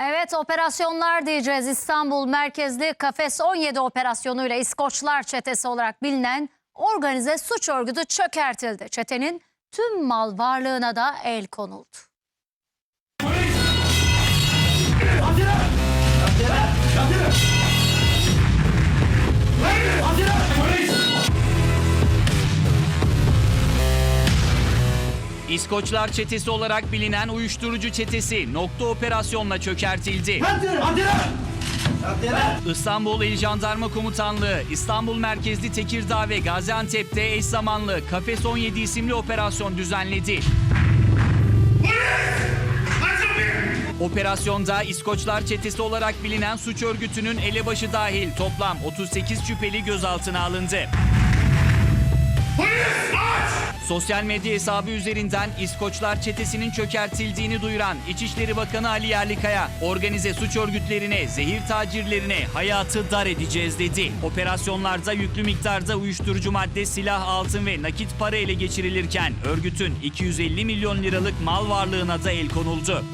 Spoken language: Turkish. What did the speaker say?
Evet operasyonlar diyeceğiz. İstanbul merkezli Kafes 17 operasyonuyla İskoçlar çetesi olarak bilinen organize suç örgütü çökertildi. Çetenin tüm mal varlığına da el konuldu. İskoçlar çetesi olarak bilinen uyuşturucu çetesi nokta operasyonla çökertildi. İstanbul İl Jandarma Komutanlığı, İstanbul merkezli Tekirdağ ve Gaziantep'te eş zamanlı Kafes 17 isimli operasyon düzenledi. Operasyonda İskoçlar çetesi olarak bilinen suç örgütünün elebaşı dahil toplam 38 şüpheli gözaltına alındı. Sosyal medya hesabı üzerinden İskoçlar çetesinin çökertildiğini duyuran İçişleri Bakanı Ali Yerlikaya, organize suç örgütlerine, zehir tacirlerine hayatı dar edeceğiz dedi. Operasyonlarda yüklü miktarda uyuşturucu madde, silah, altın ve nakit para ele geçirilirken örgütün 250 milyon liralık mal varlığına da el konuldu.